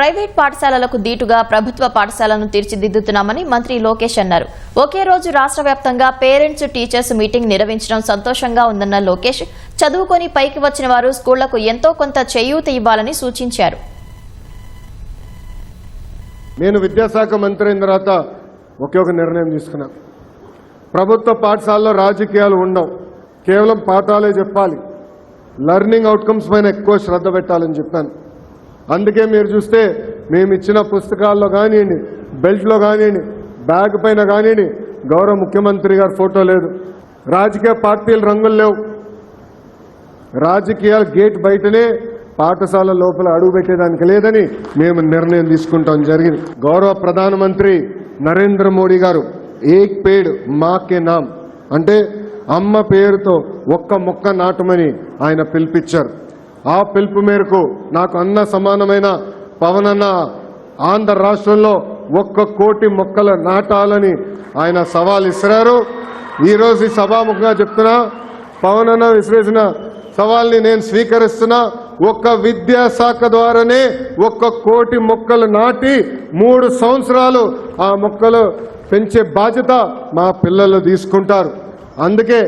Private పాఠశాలలకు దీటుగా ప్రభుత్వ పాఠశాలను తీర్చిదిద్దుతున్నామని మంత్రి లోకేష్ అన్నారు. ఒకే రోజు రాష్ట్ర వ్యాప్తంగా పేరెంట్స్ టీచర్స్ మీటింగ్ నిర్వహించడం సంతోషంగా ఉందన్న లోకేష్ చదువుకొని పైకి వచ్చిన వారు స్కూళ్ళకు ఎంతో కొంత చేయూత ఇవ్వాలని సూచించారు. నేను విద్యాశాఖ మంత్రి అయిన తర్వాత ఒకే ఒక నిర్ణయం తీసుకున్నా. ప్రభుత్వ పాఠశాలలో రాజకీయాలు ఉండవు. కేవలం పాఠాలే చెప్పాలి. లర్నింగ్ అవుట్కమ్స్ పైన ఎక్కువ శ్రద్ధ పెట్టాలని చెప్పాను. అందుకే మీరు చూస్తే మేము ఇచ్చిన పుస్తకాల్లో కానివ్వండి బెల్ట్లో కానివ్వండి బ్యాగ్ పైన కానివ్వండి గౌరవ ముఖ్యమంత్రి గారి ఫోటో లేదు. రాజకీయ పార్టీలు రంగులు లేవు. రాజకీయాలు గేట్ బయటనే పాఠశాల లోపల అడుగు పెట్టేదానికి లేదని మేము నిర్ణయం తీసుకుంటాం జరిగింది. గౌరవ ప్రధానమంత్రి నరేంద్ర మోడీ గారు ఏక్ పేడ్ మాకే నామ్ అంటే అమ్మ పేరుతో ఒక్క మొక్క నాటమని ఆయన పిలిపించారు. ఆ పిలుపు మేరకు నాకు అన్న సమానమైన పవనన్న ఆంధ్ర రాష్ట్రంలో ఒక్క కోటి మొక్కలు నాటాలని ఆయన సవాల్ ఇస్తున్నారు. ఈరోజు ఈ సభాముఖంగా చెప్తున్నా పవనన్న విసిరేసిన సవాల్ని నేను స్వీకరిస్తున్నా. ఒక్క విద్యాశాఖ ద్వారానే ఒక్క కోటి మొక్కలు నాటి మూడు సంవత్సరాలు ఆ మొక్కలు పెంచే బాధ్యత మా పిల్లలు తీసుకుంటారు. అందుకే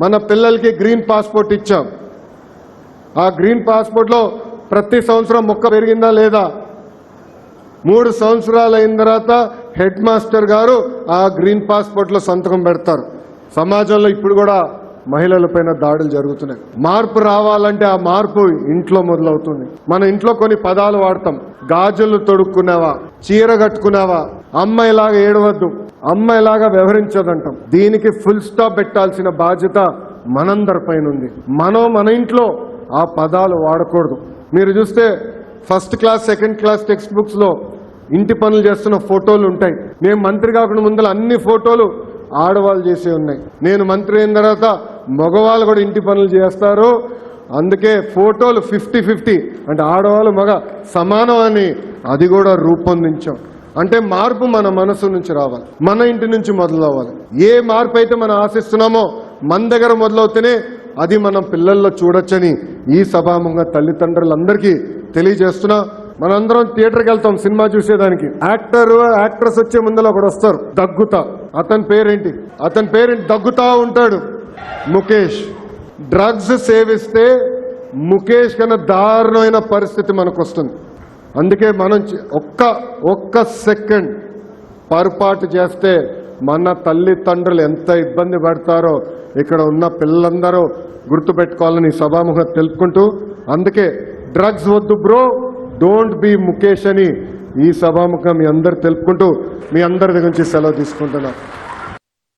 మన పిల్లలకి గ్రీన్ పాస్పోర్ట్ ఇచ్చాం. ఆ గ్రీన్ పాస్పోర్ట్లో ప్రతి సంవత్సరం మొక్క పెరిగిందా లేదా? మూడు సంవత్సరాలు అయిన తర్వాత హెడ్ మాస్టర్ గారు ఆ గ్రీన్ పాస్పోర్ట్లో సంతకం పెడతారు. సమాజంలో ఇప్పుడు కూడా మహిళలపైన దాడులు జరుగుతున్నాయి. మార్పు రావాలంటే ఆ మార్పు ఇంట్లో మొదలవుతుంది. మన ఇంట్లో కొన్ని పదాలు వాడతాం. గాజులు తొడుక్కున్నావా చీర కట్టుకున్నావా అమ్మాయిలాగా ఏడవద్దు. అమ్మాయిలాగా వ్యవహరించదంటాం. దీనికి ఫుల్ స్టాప్ పెట్టాల్సిన బాధ్యత మనందరిపైన ఉంది. మనం మన ఇంట్లో ఆ పదాలు వాడకూడదు. మీరు చూస్తే first class second class text బుక్స్లో ఇంటి పనులు చేస్తున్న ఫోటోలు ఉంటాయి. నేను మంత్రి కాకుండా ముందర అన్ని ఫోటోలు ఆడవాళ్ళు చేసే ఉన్నాయి. నేను మంత్రి అయిన తర్వాత మగవాళ్ళు కూడా ఇంటి పనులు చేస్తారు. అందుకే ఫోటోలు ఫిఫ్టీ ఫిఫ్టీ. అంటే ఆడవాళ్ళు మగ సమానం అని అది కూడా రూపొందించాం. అంటే మార్పు మన మనసు నుంచి రావాలి. మన ఇంటి నుంచి మొదలవ్వాలి. ఏ మార్పు అయితే మనం ఆశిస్తున్నామో మన దగ్గర మొదలవుతేనే అది మనం పిల్లల్లో చూడొచ్చని ఈ సభాముఖంగా తల్లిదండ్రులందరికీ తెలియజేస్తున్నా. మనందరం థియేటర్కి వెళ్తాం సినిమా చూసేదానికి. యాక్టర్ యాక్ట్రెస్ వచ్చే ముందర ఒకడు వస్తారు దగ్గుతా. అతని పేరేంటి? అతని పేరేంటి? దగ్గుతా ఉంటాడు. ముఖేష్. డ్రగ్స్ సేవిస్తే ముఖేష్ కన్నా దారుణమైన పరిస్థితి మనకు వస్తుంది అందుకే మనం ఒక్క ఒక్క సెకండ్ పొరపాటు చేస్తే మన తల్లిదండ్రులు ఎంత ఇబ్బంది పడతారో ఇక్కడ ఉన్న పిల్లలందరూ గుర్తుపెట్టుకోవాలని ఈ సభాముఖం తెలుపుకుంటూ అందుకే డ్రగ్స్ వద్దు బ్రో డోంట్ బి ముఖేష్ అని ఈ సభాముఖం మీ అందరు తెలుపుకుంటూ మీ అందరి దగ్గర నుంచి సెలవు తీసుకుంటున్నాను